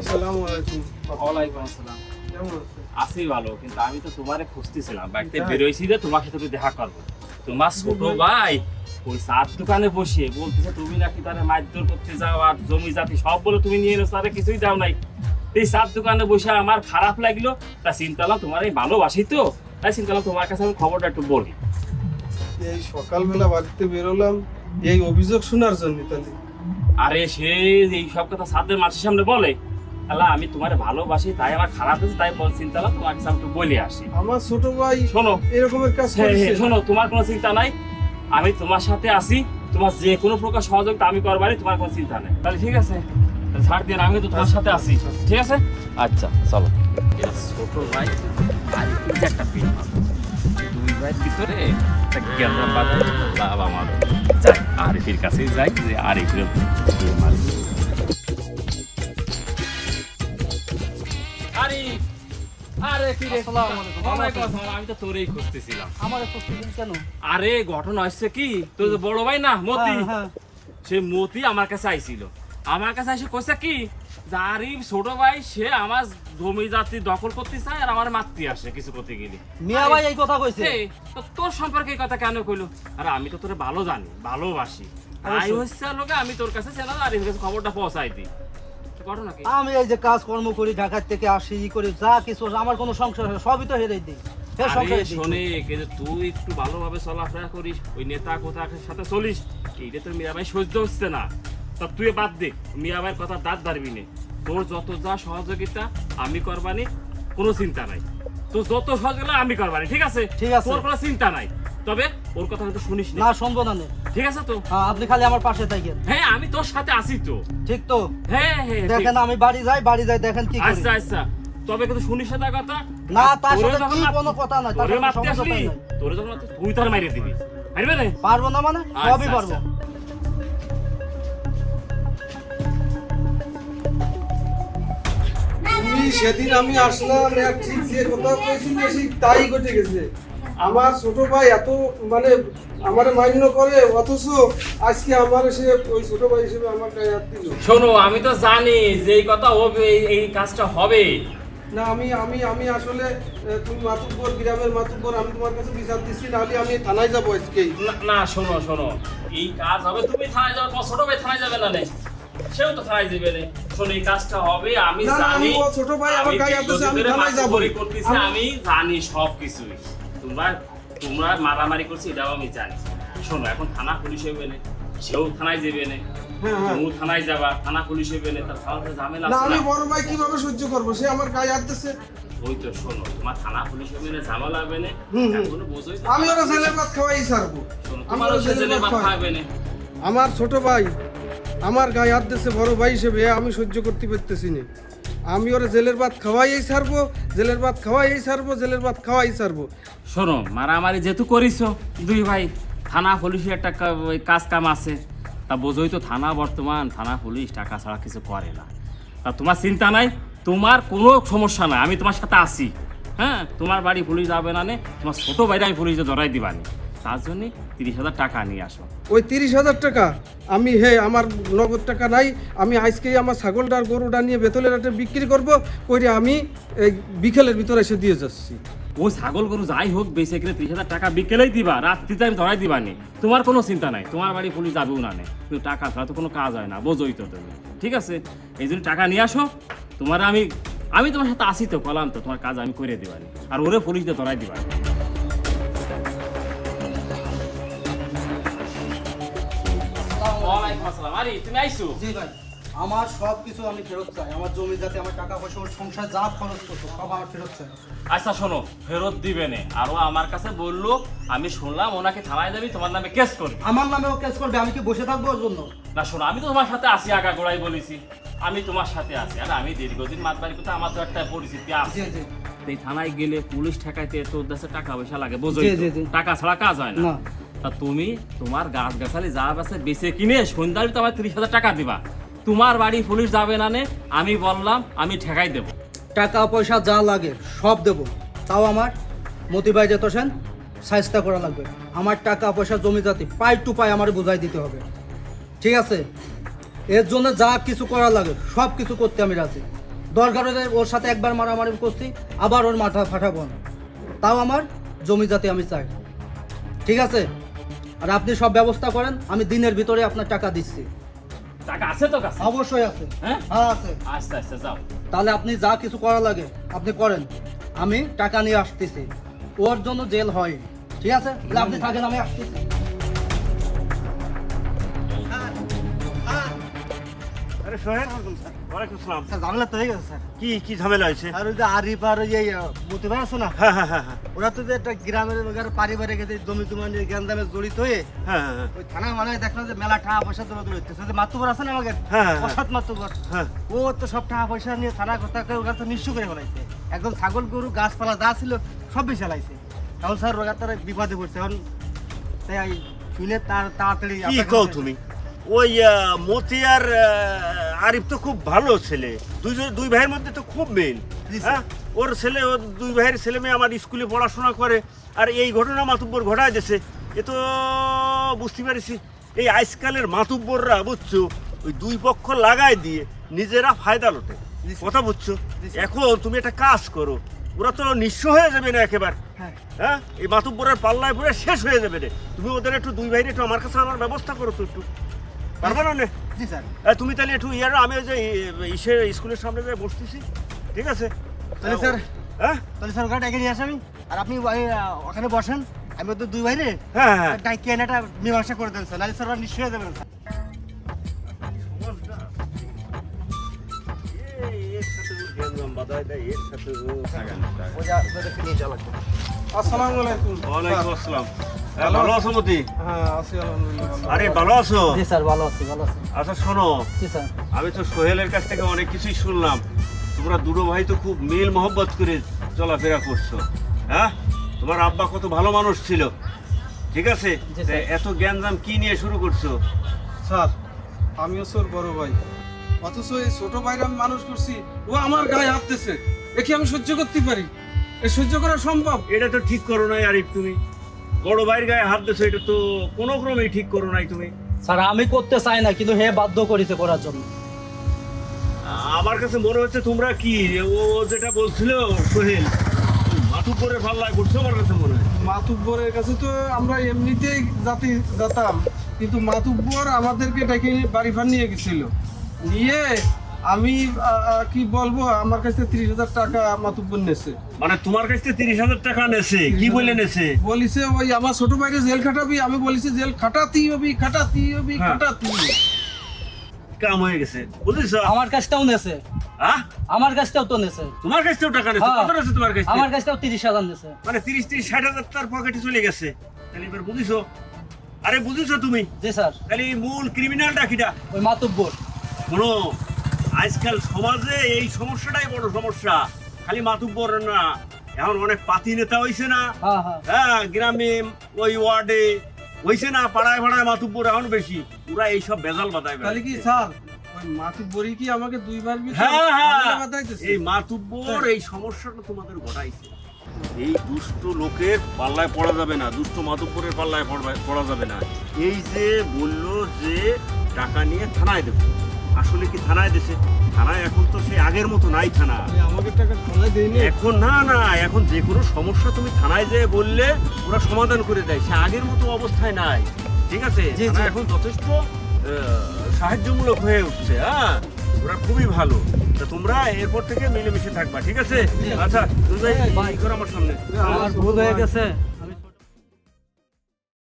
আসসালামু আলাইকুম। ওয়ালাইকুম আসসালাম। কেমন আছেন? আছি ভালো কিন্তু আমি তো তোমারে খুঁজতেছিলাম। বাড়িতে বেরোইছি যে তোমার সাথে একটু দেখা করব। তোমার ছোট ভাই ওই চার দোকানে বসে বলতেছে তুমি নাকি তারে মারধর করতে যাও আর জমি জাতি সব বলে তুমি নিয়ে এসো তারে কিছুই দাও নাই। এই চার দোকানে বসে আমার খারাপ লাগল। তা চিন্তালাম তোমার এই ভালোবাসি তো। তাই চিন্তালাম তোমার কাছে আমি খবরটা একটু বলি। এই সকালবেলা বাড়িতে বেরোলাম এই অভিযোগ শোনার জন্য তাহলে। আরে সে এই সব কথা সাদের মানুষের সামনে বলে আল্লাহ আমি তোমার ভালোবাসি তাই আমার খারাপ হয়েছে তাই বল চিন্তা করলাম তোমার কাছে একটু বলে আসি। আমার ছোট ভাই শোনো। এরকমের কাজ হ্যাঁ, হ্যাঁ, শোনো তোমার কোনো চিন্তা নাই। আমি তোমার সাথে আছি তোমার যে কোনো প্রকার সহযোগিতা আমি করবারই তোমার কোনো চিন্তা নেই। তাহলে ঠিক আছে তাহলে ছাড় দিয়ে আমি তো তোমার সাথে আছি। ঠিক আছে? আচ্ছা চলো। ছোট ভাই আর একটা পিন দুই ভাইয়ের ভিতরে একটা গ্যাঞ্জাম বাজায় লাভ আমার যাই আরিফের কাছেই যাই যে আরিফের মারি আরে কি রে আসসালামু আলাইকুম। ভালো ওয়ালাইকুম আছেন? আসসালাম, আমি তো তোরেই খুঁজতেছিলাম। আমার প্রস্তুতি কেন? আরে ঘটনা হচ্ছে কি? তোর বড় ভাই না মতি? হ্যাঁ, হ্যাঁ। সে মতি আমার কাছে আইছিল। আমার কাছে এসে কইছে কি যারই ছোট ভাই সে আমার জমি জাতি দখল করতে চায় আর আমার মারতে আসে কিছু করতে গেলে। মিয়া ভাই এই কথা কইছে? তো তোর সম্পর্কে এই কথা কেন কইলো? আর আমি তো তোরে ভালো জানি ভালোবাসি। তাই অবশ্যই। হচ্ছে লোকে আমি তোর কাছে চেনা আর খবরটা পৌঁছাই দিই। আমি এই যে কাজ কর্ম করি ঢাকা থেকে আসি ই করি যা কিছু আমার কোনো সংসার হয়, সবই তো হেরে দিই। হে আরে সংসারে দিই। শোনে কিন্তু তুই একটু ভালোভাবে চলাফেরা করিস ওই নেতা কোথার সাথে চলিস এইটা তোর মিয়াবাই সহ্য হচ্ছে না। তা তুই বাদ দে কথা দাঁত ধরবি নে। তোর যত যা সহযোগিতা আমি করবানি কোনো চিন্তা নাই। তোর যত সহযোগিতা আমি করবানি ঠিক আছে? ঠিক আছে। তোর কোনো চিন্তা নাই। তবে ওর কথা কিন্তু শুনিস না না শুনব না ঠিক আছে তো? হ্যাঁ আপনি খালি আমার পাশে থাকেন। হ্যাঁ আমি তোর সাথে আছি তো। ঠিক তো? হ্যাঁ হ্যাঁ দেখেন আমি বাড়ি যাই বাড়ি যাই দেখেন কি করি। আচ্ছা আচ্ছা। তবে কিন্তু শুনিস না কথা? না তার সাথে কি কোনো কথা নাই তার মারতে আসলি তোরে যখন তুই তার মাইরে দিবি। পারবে না? পারব না মানে? সবই আচ্ছা, পারব। আচ্ছা। সেদিন আমি আসলাম এক ঠিক যে কথা কইছিলে তাই ঘটে গেছে। আমার ছোট ভাই এত মানে আমার মান্য করে অথচ আজকে আমার সে ওই ছোট ভাই হিসেবে আমার গায়ে হাত দিল। শোনো আমি তো জানি যে এই কথা হবে এই- কাজটা হবে। না আমি আমি আমি আসলে তুমি মাতুব্বর গ্রামের মাতুব্বর আমি তোমার কাছে বিচার দিচ্ছি নাহলে আমি থানায় যাব আজকেই। না, না শোনো শোনো এই কাজ হবে তুমি থানায় যাও তোমার ছোট ভাই থানায় যাবে না সেও তো থানায় যাবে না। শোনো এই কাজটা হবে আমি জানি ছোট ভাই, আমার গায়ে হাত দিছে, আমি থানায় যাব। আমি জানি সব কিছুই তোমরা তোমরা মারামারি করছি এটাও আমি জানি। শোনো এখন থানা পুলিশ হবে না সেও থানায় যাবে না হ্যাঁ, হ্যাঁ। তুমি থানায় যাবা থানা পুলিশ হবে না তার থানাতে ঝামেলা না আমি বড় ভাই কীভাবে সহ্য করব? সে আমার গায়ে ওই তো শোনো তোমার থানা পুলিশ হবে না ঝামেলা হবে না। হুম, হুম। এখনও বোঝোই তো আমি ওরা ছেলের ভাত খাওয়াই ছাড়বো। শোনো, আমি তোমারও ওরা সে ছেলের জেলে ভাত ভাত খাবে না। আমার ছোট ভাই আমার গায়ে হাত দিচ্ছে বড় ভাই হিসেবে আমি সহ্য করতে পারতেছি না। আমি ওরা জেলের ভাত খাওয়াই ছাড়বো, জেলের ভাত খাওয়াই ছাড়বো, জেলের ভাত খাওয়াই ছাড়বো। শোনো, মারামারি যেহেতু করিস দুই ভাই, থানা পুলিশের একটা কাজ কাম আছে। তা বোঝোই তো থানা বর্তমান, থানা পুলিশ টাকা ছাড়া কিছু করে না। তা তোমার চিন্তা নাই, তোমার কোনো সমস্যা নাই, আমি তোমার সাথে আছি। হ্যাঁ তোমার বাড়ি পুলিশ যাবে না নে, তোমার ছোট ভাইরা আমি পুলিশে ধরাই দিবানি। তার জন্য তিরিশ হাজার টাকা নিয়ে আসো। ওই তিরিশ হাজার টাকা? আমি হে আমার নগদ টাকা নাই। আমি আজকেই আমার ছাগলটা আর গরুটা নিয়ে বেতলের হাটে বিক্রি করব করে আমি এই বিকেলের ভিতরে এসে দিয়ে যাচ্ছি। ও ছাগল গরু যাই হোক বেঁচে কিনে তিরিশ হাজার টাকা বিকেলেই দিবা রাত্রিতে আমি ধরাই দিবা নি। তোমার কোনো চিন্তা নাই তোমার বাড়ি পুলিশ যাবেও না নে। কিন্তু টাকা ছাড়া তো কোনো কাজ হয় না বোঝোই তো তুমি। ঠিক আছে? এই জন্য টাকা নিয়ে আসো তোমার আমি আমি তোমার সাথে আসি তো কলাম তো তোমার কাজ আমি করে দিবানি আর ওরে পুলিশ দিয়ে ধরাই দিবানি ওয়ালাইকুম আসসালাম। আরে তুমি আইছো জি ভাই আমার সব কিছু আমি ফেরত চাই। আমার জমি যাতে আমার টাকা পয়সা ওর সংসার যা খরচ করতো সব আমার ফেরত চাই। আচ্ছা শোনো ফেরত দিবে নে। আরও আমার কাছে বলল আমি শুনলাম ওনাকে থানায় যাবি তোমার নামে কেস করবি। আমার নামেও কেস করবে আমি কি বসে থাকব ওর জন্য? না শোনো আমি তো তোমার সাথে আছি আগা গোড়াই বলেছি। আমি তোমার সাথে আছি। আর আমি দীর্ঘদিন মাতবাড়ি করতে আমার তো একটা পরিস্থিতি আছে। এই থানায় গেলে পুলিশ ঠেকাইতে তোর দেশে টাকা পয়সা লাগে জি। টাকা ছাড়া কাজ হয় না। তা তুমি তোমার গাছ গাছালি যা আছে বেচে কিনে সন্ধ্যায় তো আমার তিরিশ হাজার টাকা দিবা। তোমার বাড়ি পুলিশ যাবে না নে, আমি বললাম, আমি ঠেকাই দেবো। টাকা, পয়সা যা লাগে সব দেবো। তাও আমার মতিবাই যেত সেন সাইজটা করা লাগবে। আমার টাকা, পয়সা, জমি জাতি পাই টু পাই আমার বোঝাই দিতে হবে। ঠিক আছে? এর জন্য যা কিছু করা লাগে, সব কিছু করতে আমি রাজি। দরকার হলে ওর সাথে একবার মারামারি করছি, আবার ওর মাথা ফাটাবো না। তাও আমার জমি যাতে আমি চাই। ঠিক আছে? আর আপনি সব ব্যবস্থা করেন আমি দিনের ভিতরে আপনার টাকা দিচ্ছি। টাকা আছে তো কাছে? অবশ্যই আছে। হ্যাঁ? হ্যাঁ আছে। আচ্ছা আচ্ছা যাও। তাহলে আপনি যা কিছু করা লাগে আপনি করেন। আমি টাকা নিয়ে আসতেছি। ওর জন্য জেল হয়। ঠিক আছে? তাহলে আপনি থাকেন আমি আসতেছি। আরে সোহেল ওয়ালাইকুম আসসালাম স্যার ঝামেলা তো হয়ে গেছে স্যার। কি কি ঝামেলা হয়েছে? আর ওই যে আরিফ আর ওই মতিবার আছে না? হ্যাঁ হ্যাঁ ওরা তো যে একটা গ্রামের ওখানে পারিবারিক এতে জমি জমা নিয়ে গ্যান্দামে জড়িত হয়ে হ্যাঁ হ্যাঁ ওই থানা মানে দেখলাম যে মেলা টাকা পয়সা তোলা দৌড়াইতেছে যে মাতুবর আছে না আমাদের? হ্যাঁ, হ্যাঁ। মাতুবর হ্যাঁ। ও তো সব টাকা পয়সা নিয়ে থানা কথা করে ওরা তো নিঃস্ব করে ফেলাইছে। একদম ছাগল গরু গাছপালা যা ছিল সব বেশি ফেলাইছে। এখন স্যার ওরা তারা বিপদে পড়ছে। এখন তাই শুনে তার তাড়াতাড়ি কি কও তুমি? ওই মতি আর আরিফ তো খুব ভালো ছেলে। দুইজন দুই ভাইয়ের মধ্যে তো খুব মেল। হ্যাঁ? ওর ছেলে ওর দুই ভাইয়ের ছেলে মেয়ে আমার স্কুলে পড়াশোনা করে। আর এই ঘটনা মাতুব্বর ঘটায় দিয়েছে এ তো বুঝতে পারিছি এই আজকালের মাতুব্বররা বুঝছ ওই দুই পক্ষ লাগাই দিয়ে নিজেরা ফায়দা লোটে। কথা বুঝছ? এখন তুমি একটা কাজ করো ওরা তো নিঃস্ব হয়ে যাবে না একেবারে। হ্যাঁ। হ্যাঁ? এই মাতুব্বরের পাল্লায় পড়ে শেষ হয়ে যাবে রে। তুমি ওদের একটু দুই ভাইরে একটু আমার কাছে আমার ব্যবস্থা করো তো একটু। পারবে না জি স্যার। তুমি তাহলে একটু ইয়ার আমি ওই যে ইসে স্কুলের সামনে যে বসতেছি ঠিক আছে? তাহলে স্যার হ্যাঁ? তাহলে স্যার ওখানে ডেকে নিয়ে আসি আমি। আর আপনি ওখানে বসেন আমি ওদের দুই ভাইরে হ্যাঁ হ্যাঁ। ডাইকে এনে একটা মীমাংসা করে দেন স্যার নাহলে স্যার ওরা নিশ্চয় হয়ে যাবেন স্যার। আসসালামু আলাইকুম। ওয়ালাইকুম আসসালাম। ভালো আছো মতি? হ্যাঁ আছি আলহামদুলিল্লাহ ভালো। আরে ভালো। আছো? জি স্যার ভালো আছি ভালো আছি। আচ্ছা শোনো। জি স্যার। আমি তো সোহেলের কাছ থেকে অনেক কিছুই শুনলাম। তোমরা দুটো ভাই তো খুব মিল মহব্বত করে চলাফেরা করছ হ্যাঁ? তোমার আব্বা কত ভালো মানুষ ছিল ঠিক আছে। এত জ্ঞানজাম কি নিয়ে শুরু করছ? স্যার আমিও তোর বড় ভাই। অথচ এই ছোট ভাইরা আমি মানুষ করছি ও আমার গায়ে হাত দিছে। একে আমি সহ্য করতে পারি? এ সহ্য করা সম্ভব? এটা তো ঠিক করো নাই আরিফ তুমি। বড় ভাইয়ের গায়ে হাত দিছো এটা তো কোনো ক্রমেই ঠিক করো নাই তুমি। স্যার আমি করতে চাই না কিন্তু হে বাধ্য করেছে করার জন্য। আমার কাছে মনে হচ্ছে তোমরা কি? ও যেটা বলছিল সোহেল পাল্লায় করছ আমার কাছে মনে হয়। মাতুব্বরের কাছে তো আমরা এমনিতেই জাতি যেতাম কিন্তু মাতুব্বর আমাদেরকে ডেকে বাড়ি ফার নিয়ে গেছিল। নিয়ে আমি কি বলব আমার কাছে ত্রিশ হাজার টাকা মাতুব্বর নেছে। মানে তোমার কাছ থেকে তিরিশ হাজার টাকা নেছে? কি বলে নেছে? বলিছে ওই আমার ছোট ভাইরে জেল খাটাবি। আমি বলিছি জেল খাটাতেই হবি খাটাতেই হবি হ্যাঁ। খাটাতেই কাম হয়ে গেছে বুঝেছ? আমার কাছটাও নেছে। আমার কাছটাও তো নেছে। তোমার কাছ থেকেও টাকা নেছে? হ্যাঁ। কত নেছে তোমার কাছ? আমার কাছটাও তিরিশ হাজার নেছে। মানে তিরিশ তিরিশ ষাট হাজার তার পকেটে চলে গেছে। তাহলে এবার বুঝিছো? আরে বুঝিছো তুমি? জি স্যার। তাহলে মূল ক্রিমিনালটা কিটা? ওই মাতুব্বর। শোনো আজকাল সমাজে এই সমস্যাটাই বড় সমস্যা। খালি মাতুব্বর না। এখন অনেক পাতি নেতা হইছে না। হ্যাঁ হ্যাঁ। হ্যাঁ গ্রামে ওই ওয়ার্ডে হইছে না পাড়ায় পাড়ায় মাতুব্বর এখন বেশি। পুরা এইসব বেজাল বাদায় তাহলে কি স্যার মাতুব্বরই কি আমাকে দুইবার হ্যাঁ হ্যাঁ। এই মাতুব্বর এই সমস্যাটা তোমাদের ঘটাইছে। এই দুষ্ট লোকের পাল্লায় পড়া যাবে না। দুষ্ট মাতুব্বরের পাল্লায় পড়া যাবে না। এই যে বলল যে টাকা নিয়ে থানায় দেবো। আসলে কি থানায় দেছে থানায় এখন তো সেই আগের মতো নাই থানা। আমাকে টাকা থানায় দেয়নি? এখন না না এখন যে কোনো সমস্যা তুমি থানায় যেয়ে বললে ওরা সমাধান করে দেয়। সে আগের মতো অবস্থায় নাই। ঠিক আছে। এখন যথেষ্ট সাহায্যমূলক হয়ে উঠছে হ্যাঁ? ওরা খুবই ভালো। তা তোমরা এরপর থেকে মিলেমিশে থাকবা ঠিক আছে? আচ্ছা তুমি ভাই ভাই। করো আমার সামনে? আমার ভুল হয়ে গেছে।